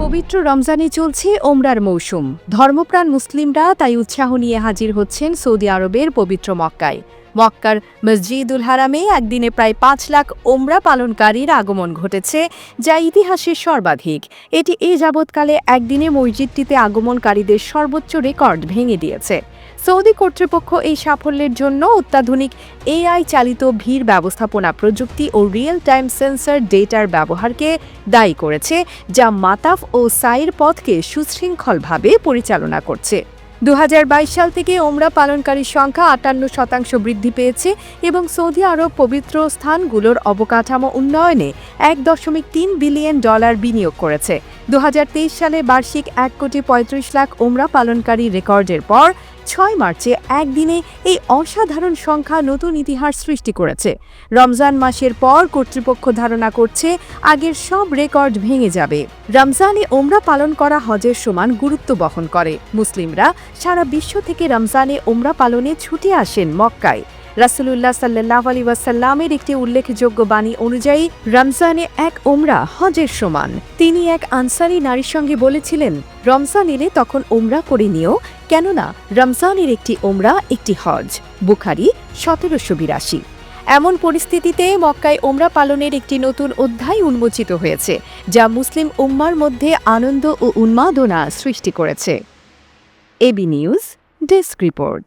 পবিত্র রমজানে চলছে ওমরার মৌসুম। ধর্মপ্রাণ মুসলিমরা তাই উৎসাহ নিয়ে হাজির হচ্ছেন সৌদি আরবের পবিত্র মক্কায়। মক্কার মসজিদুল হারামে একদিনে প্রায় পাঁচ লাখ ওমরা পালনকারীর আগমন ঘটেছে, যা ইতিহাসে সর্বাধিক। এটি এ যাবৎকালে একদিনে মসজিদটিতে আগমনকারীদের সর্বোচ্চ রেকর্ড ভেঙে দিয়েছে। সৌদি কর্তৃপক্ষ এই সাফল্যের জন্য অত্যাধুনিক এআই চালিত ভিড় ব্যবস্থাপনা প্রযুক্তি ও রিয়েল টাইম সেন্সর ডেটার ব্যবহারকে দায়ী করেছে, যা মাতাফ ও সাইর পথকে সুশৃঙ্খলভাবে পরিচালনা করছে। দু হাজার বাইশ সাল থেকে ওমরা পালনকারীর সংখ্যা আটান্ন শতাংশ বৃদ্ধি পেয়েছে এবং সৌদি আরব পবিত্র স্থানগুলোর অবকাঠামো উন্নয়নে এক দশমিক তিন বিলিয়ন ডলার বিনিয়োগ করেছে। দু হাজার তেইশ সালে বার্ষিক এক কোটি পঁয়ত্রিশ লাখ ওমরা পালনকারী রেকর্ডের পর ছয় মার্চে একদিনে এই অসাধারণ সংখ্যা নতুন ইতিহাস সৃষ্টি করেছে। রমজান মাসের পর কর্তৃপক্ষ ধারণা করছে আগের সব রেকর্ড ভেঙে যাবে। রমজানে ওমরা পালন করা হজের সমান গুরুত্ব বহন করে। মুসলিমরা সারা বিশ্ব থেকে রমজানে ওমরা পালনে ছুটে আসেন মক্কায়। রাসুলুল্লাহ সাল্লাহ আলী ওয়াসাল্লামের একটি উল্লেখযোগ্য বাণী অনুযায়ী, রমজানে এক ওমরা হজের সমান। তিনি এক আনসারি নারীর সঙ্গে বলেছিলেন, রমজান এলে তখন ওমরা করে নিও, কেননা রমজানের একটি ওমরা একটি হজ। বুখারি সতেরোশো বিরাশি। এমন পরিস্থিতিতে মক্কায় ওমরা পালনের একটি নতুন অধ্যায় উন্মোচিত হয়েছে, যা মুসলিম উম্মার মধ্যে আনন্দ ও উন্মাদনা সৃষ্টি করেছে। AB news, desk report.